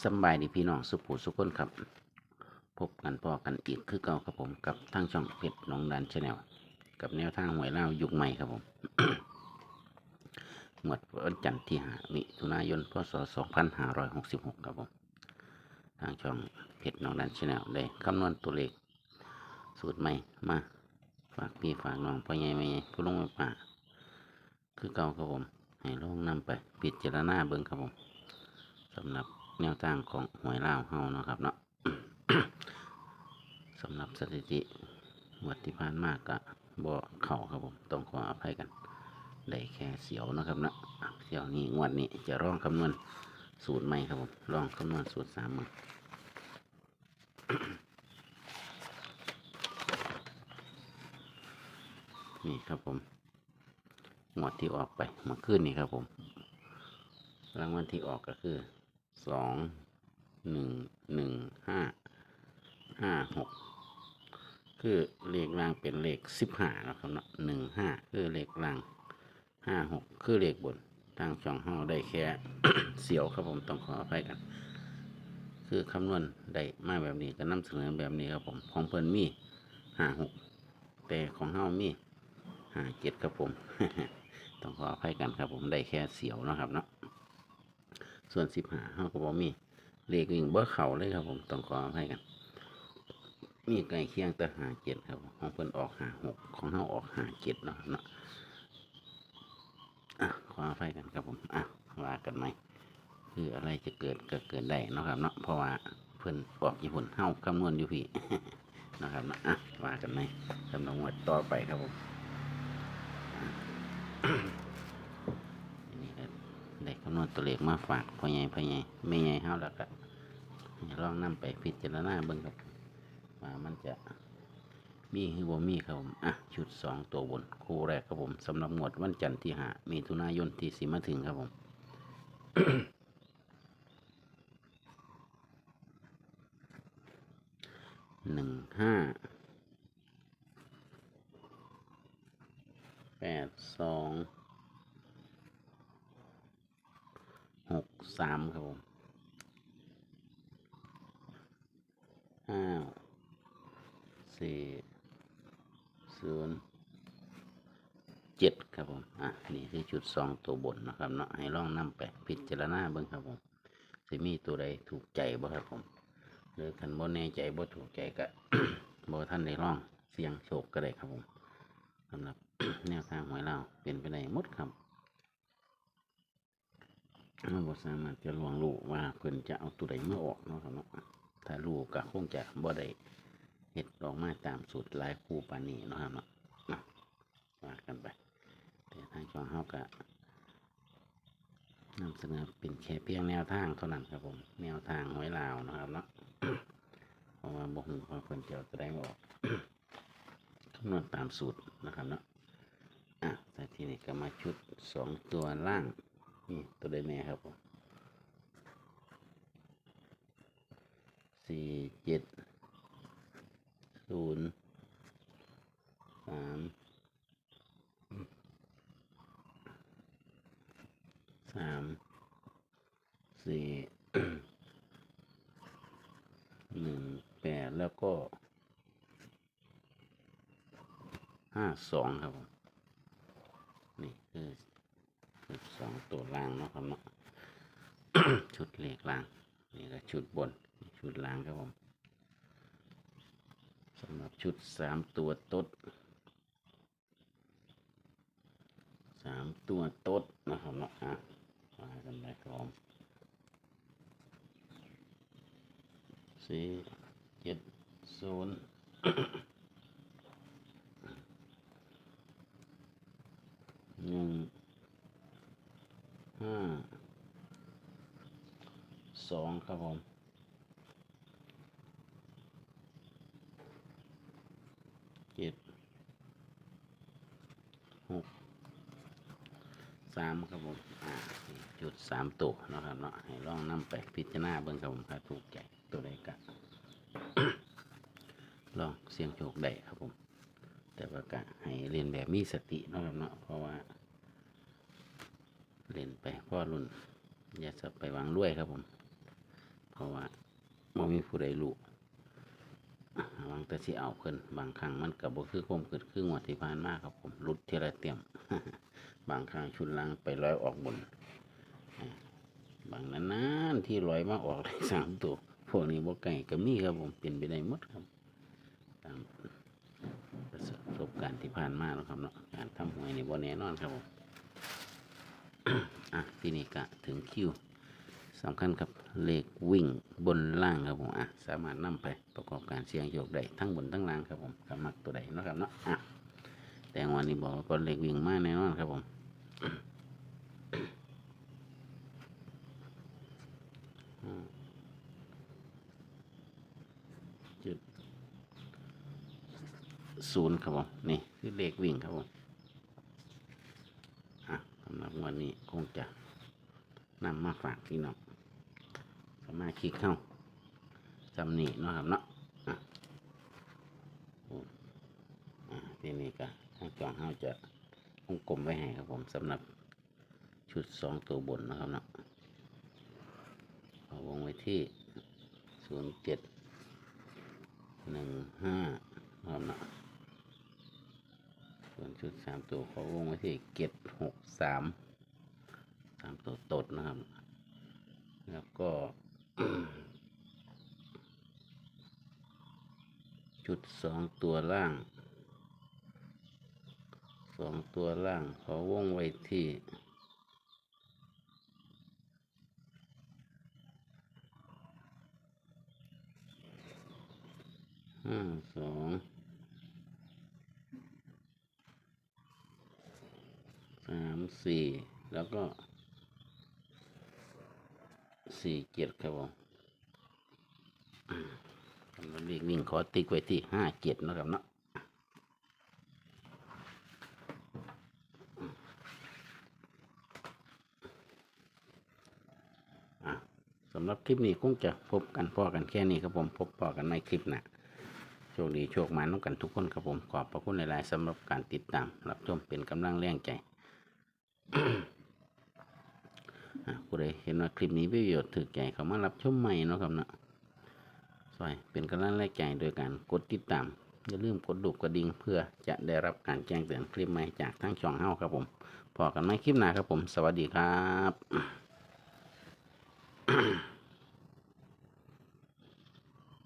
สบายดีพี่น้องสุภูสุคนครับ พบกันพอกันอีกคือเก่าครับผมกับทางช่องเพชรน้องดันชาแนลกับแนวทางหวยเล่ายุคใหม่ครับผมหมวดวันจันทร์ที่หามิถุนายนพศ2566 ครับผม ทางช่องเพชรน้องดันชาแนลได้คำนวณตัวเลขสูตรใหม่มาฝากพี่ฝากน้องพ่อใหญ่แม่ใหญ่ผู้ลงมาป่าคือเก่าครับผม ให้ลองนำไป พิจารณาเบิ่งครับผมสำหรับ แนวทางของหวยลาวเฮาเนาะครับเนาะ สำหรับสถิติงวดที่ผ่านมากก็บ่เข่าครับผมต้องขออภัยกัน ได้แค่เสียวนะครับเนาะเสียวนี้งวดนี้จะลองคำนวณสูตรใหม่ครับผมลองคำนวณสูตรสามมือนี่ครับผมหมวดที่ออกไปเมื่อคืนนี่ครับผมรางวัลที่ออกก็คือ สองหนึ่งหนึ่งห้าห้าหกคือเลขล่างเป็นเลขสิบห้านะครับเนาะหนึ่งห้าคือเลขล่างห้าหกคือเลขบนทางช่องห้าได้แค่เสียวครับผมต้องขออภัยกัน คือคำนวณได้มาแบบนี้ก็นำเสนอแบบนี้ครับผมของเพิ่นมีห้าหกแต่ของเฮามีห้าเจ็ดครับผม ต้องขออภัยกันครับผมได้แค่เสียวนะครับเนาะ ส่วนสิบหาเขาก็บอกมีเลขวิ่งเบอร์เข่าเลยครับผมต้องขออภัยกัน มีไก่เคียงแต่หาเจ็ดครับของเพิ่นออกหาหกของเขาออกหาเจ็ดเนาะเนาะอะขออภัยกันครับผมอะว่ากันไหมคืออะไรจะเกิดก็เกิดได้นะครับเนาะเพราะว่าเพิ่นออกญี่ปุ่นเฮาคำนวณอยู่พี่นะครับเนาะอะว่ากันไหมสำหรับงวดต่อไปครับผม ได้คำนวณตัวเลขมาฝากพ่อใหญ่พ่อใหญ่ไม่ใหญ่เฮาแล้วก็ลองนำไปพิจารณาเบิ่งครับว่ามันจะมีหรือบ่มีครับผมอะชุดสองตัวบนคู่แรกครับผมสำหรับงวดวันจันทร์ที่หามีถุนายนที่สิมาถึงครับผมหนึ่งห้าแปดสอง หกสามครับผมห้าสี่ศูนย์เจ็ดครับผม อะ นี่คือชุดสองตัวบนนะครับเนาะ ให้ลองนำไปพิจารณาเบิ่งครับผมสิมีตัวใดถูกใจบ่ครับผม หรือคันบ่แน่ใจบ่ถูกใจก็บ่ท่านได้ลองเสียงโชคก็ได้ครับผมสำหรับแนวทางหวยเราวเป็นไปได้หมดครับ เราบ่สามารถจะลวงรู้ว่าเพิ่นจะเอาตัวใดมาออกเนาะครับเนาะถ้ารู้ก็คงจะบ่ได้เฮ็ดออกมาตามสูตรหลายคู่ปานนี้เนาะครับเนาะว่ากันไปแต่ทางช่องเฮาก็นำเสนอเป็นแค่เพียงแนวทางเท่านั้นครับผม แนวทางหวยลาวนะครับเนาะเพราะว่าบ่ฮู้ว่าเพิ่นจะเอาตัวใดมาออกคำนวณตามสูตรนะครับเนาะอะแต่ทีนี้ก็มาชุดสองตัวล่าง ตัวใดแม่ครับผมสี่เจ็ดศูนย์สามสามสี่หนึ่งแปดแล้วก็ห้าสองครับผมนี่คือ สองตัวล่างเนาะครับเนาะชุดเลขล่าง นี่ก็ชุดบน ชุดล่างครับผมสำหรับชุดสามตัวต๊ดสามตัวต๊ดนะครับเนาะอะมากันไปครับผมสี่เจ็ดศูนย์หนึ่งห้า สองครับผมเจ็ดหกสามครับผมอ่าจุดสามตัวนะครับเนาะให้ลองนำไปพิจารณาเบิ่งครับผมถ้าถูกใจตัวใดกะลองเสียงโชคได้ครับผม แต่ว่าก็ให้เรียนแบบมีสตินะครับเนาะเพราะว่าเล่นไปพ่อรุ่น อย่าจะไปวางด้วยครับผม ราะว่าบ่มีผู้ใดรู้หวังแต่สิเอาเพิ่นบางครั้งมันก็บ่คือความคิดคืองวดที่ผ่านมาครับผมหลุดเทียละเตียม บางครั้งชุดล่างไปร้อยออกบน บางนานๆที่ร้อยมาออกได้สามตัวพวกนี้บ่ไก่ก็มีครับผมเป็นไปได้หมดครับตามประสบการณ์ที่ผ่านมาแล้วครับเนาะการทำหวยนี่บ่แน่นอนครับผมอะที่นี้ก็ถึงคิว สำคัญครับเลขวิ่งบนล่างครับผมอะสามารถนำไปประกอบการเสี่ยงโชคได้ทั้งบนทั้งล่างครับผมกำมักตัวใดนะครับเนาะอะแต่วันนี้บอกว่าก็เลขวิ่งมากแน่นอนครับผมจุดศูนย์ครับผมนี่คือเลขวิ่งครับผมอะสำหรับวันนี้คงจะนำมาฝากพี่น้อง มาชิกเข้าจำนี่เนาะครับเนาะอะอืมอะทีนี้ก็ทางจองเขาจะวงกลมไว้ให้ครับผมสำหรับชุดสองตัวบนนะครับเนาะเอาวงไว้ที่ศูนย์เจ็ดหนึ่งห้าครับเนาะส่วนชุดสามตัวเขาวงไว้ที่เก็ดหกสามสามตัวตดนะครับ แล้วก็ ชุดสองตัวล่าง สองตัวล่างขาวงไว้ที่ห้าสองสามสี่แล้วก็ สี่เจ็ดครับผมอืมสำหรับเลขวิ่งขอติ๊กไว้ที่ห้าเจ็ดนะครับเนาะสำหรับคลิปนี้คงจะพบกันพอกันแค่นี้ครับผมพบพอกันในคลิปหน้าโชคดีโชคมาน้องกันทุกคนครับผมขอบพระคุณหลาย ๆสำหรับการติดตาม รับชมเป็นกำลังแรงใจ ผู้ใดเห็นว่าคลิปนี้มีประโยชน์ถือใจเขามารับชมใหม่เนาะครับเนาะซอยเป็นกำลังแรกใจโดยการกดติดตามอย่าลืมกดดูกระดิ่งเพื่อจะได้รับการแจ้งเตือนคลิปใหม่จากทั้งช่องเฮาครับผมพอกันไหมคลิปหน้าครับผม สวัสดีครับ